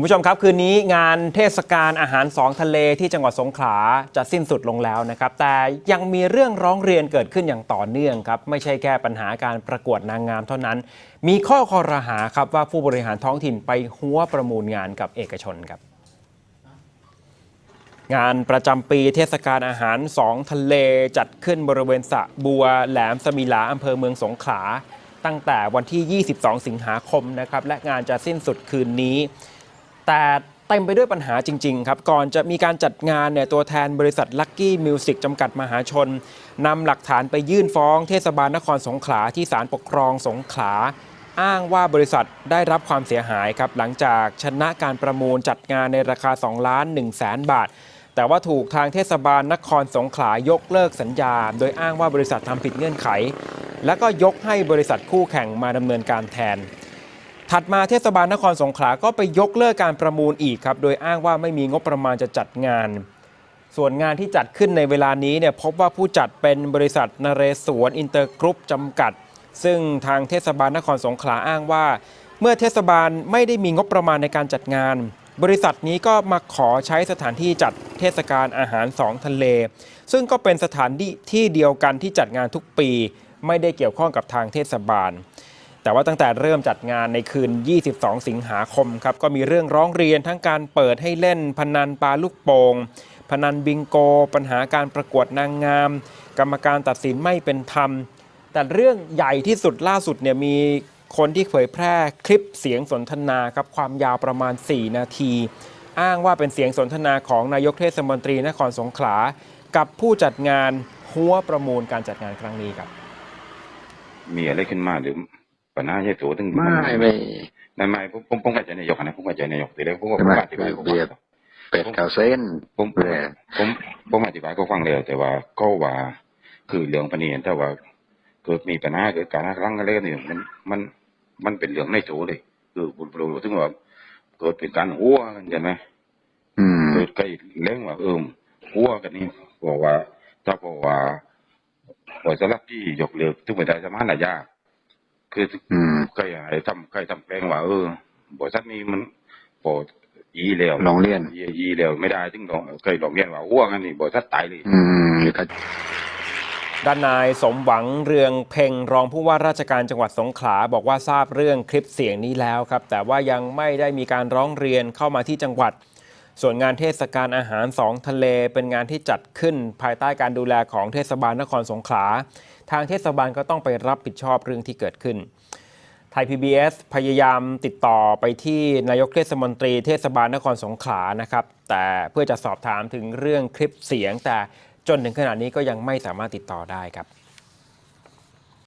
คุณผู้ชมครับ คืนนี้งานเทศกาลอาหารสองทะเลที่จังหวัดสงขลาจะสิ้นสุดลงแล้วนะครับ แต่ยังมีเรื่องร้องเรียนเกิดขึ้นอย่างต่อเนื่องครับ ไม่ใช่แค่ปัญหาการประกวดนางงามเท่านั้น มีข้อคอรหาครับว่าผู้บริหารท้องถิ่นไปหัวประมูลงานกับเอกชนครับงานประจำปีเทศกาลอาหารสองทะเลจัดขึ้นบริเวณสะบัวแหลมสมิลาอำเภอเมืองสงขลาตั้งแต่วันที่ 22 สิงหาคมนะครับและงานจะสิ้นสุดคืนนี้ แต่เต็มไปด้วยปัญหาจริง ๆ ครับ ก่อนจะมีการจัดงานเนี่ยตัวแทนบริษัท Lucky Music จำกัดมหาชนนำหลักฐานไปยื่นฟ้องเทศบาลนครสงขลาที่ศาลปกครองสงขลาอ้างว่าบริษัทได้รับความเสียหายครับหลังจากชนะการประมูลจัดงานในราคา 2 ล้าน1แสนบาท แต่ว่าถูกทางเทศบาลนครสงขลายกเลิกสัญญา โดยอ้างว่าบริษัททำผิดเงื่อนไข แล้วก็ยกให้บริษัทคู่แข่งมาดำเนินการแทน ถัดมาเทศบาลนครสงขลาก็ไปยกเลิกการประมูลอีกครับ โดยอ้างว่าไม่มีงบประมาณจะจัดงาน ส่วนงานที่จัดขึ้นในเวลานี้เนี่ยพบว่าผู้จัดเป็นบริษัทนเรศวรอินเตอร์กรุ๊ปจำกัด ซึ่งทางเทศบาลนครสงขลาอ้างว่า เมื่อเทศบาลไม่ได้มีงบประมาณในการจัดงาน บริษัทนี้ก็มาขอใช้สถานที่จัดเทศกาลอาหารสองทะเล ซึ่งก็เป็นสถานที่ที่เดียวกันที่จัดงานทุกปี ไม่ได้เกี่ยวข้องกับทางเทศบาล แต่ว่าตั้งแต่เริ่มจัดงานในคืน 22 สิงหาคมครับก็มีเรื่องร้องเรียนทั้งการเปิดให้เล่นพนันปลาลูกโป่งพนันบิงโก ปัญหาการประกวดนางงาม กรรมการตัดสินไม่เป็นธรรม แต่เรื่องใหญ่ที่สุดล่าสุดเนี่ยมีคนที่เผยแพร่คลิปเสียงสนทนาครับความยาวประมาณ 4 นาที อ้างว่าเป็นเสียงสนทนาของนายกเทศมนตรีนครสงขลา กับผู้จัดงานหัวประมูลการจัดงานครั้งนี้ครับ มีอะไรขึ้นมาหรือ ปัญหาใหญ่โตถึงไม่ไม่ไม่ไม่ผมผมผมเข้าใจนายกนะผมเข้าใจนายกแต่แล้วผมก็ใช่ไหมอธิบายเขาเบีฟัยงดเป็ดเก่าเส้นผมเลยผมผมอธิบายเขาฟังแล้วแต่ว่าก็ว่าคือเรื่องปานนี้แต่ว่าเกิดมีปัญหาเกิดการครั้งอะไรกันนี่มันมันมันเป็นเรื่องในโถเลยคือคุณปรูถึงว่าเกิดเป็นการหัวกันใช่ไหมอืมเกิดใกล้เล่งว่าเอิมหัวกันนี่บอกว่าถ้าบอกว่าบริษัทรับที่ยกเลิกทุกบริษัทสมานหลายยาก คืออืมใครให้ทำใครทำแปลงว่าเออบริษัทนี้มันพออีแล้วลองเรียนอีอีแล้วไม่ได้ถึงลองเคยลองเรียนว่าหัวกันนี่บริษัทตายเลยอืมก็ด้านนายสมหวังเรืองเพ่งรองผู้ว่าราชการจังหวัดสงขลาบอกว่าทราบเรื่องคลิปเสียงนี้แล้วครับ แต่ว่ายังไม่ได้มีการร้องเรียนเข้ามาที่จังหวัด ส่วนงานเทศกาลอาหารสองทะเลเป็นงานที่จัดขึ้นภายใต้การดูแลของเทศบาลนครสงขลา ทางเทศบาลก็ต้องไปรับผิดชอบเรื่องที่เกิดขึ้นไทย PBS พยายามติดต่อไปที่นายกเทศมนตรีเทศบาลนครสงขลานะครับ แต่เพื่อจะสอบถามถึงเรื่องคลิปเสียง แต่จนถึงขณะนี้ก็ยังไม่สามารถติดต่อได้ครับ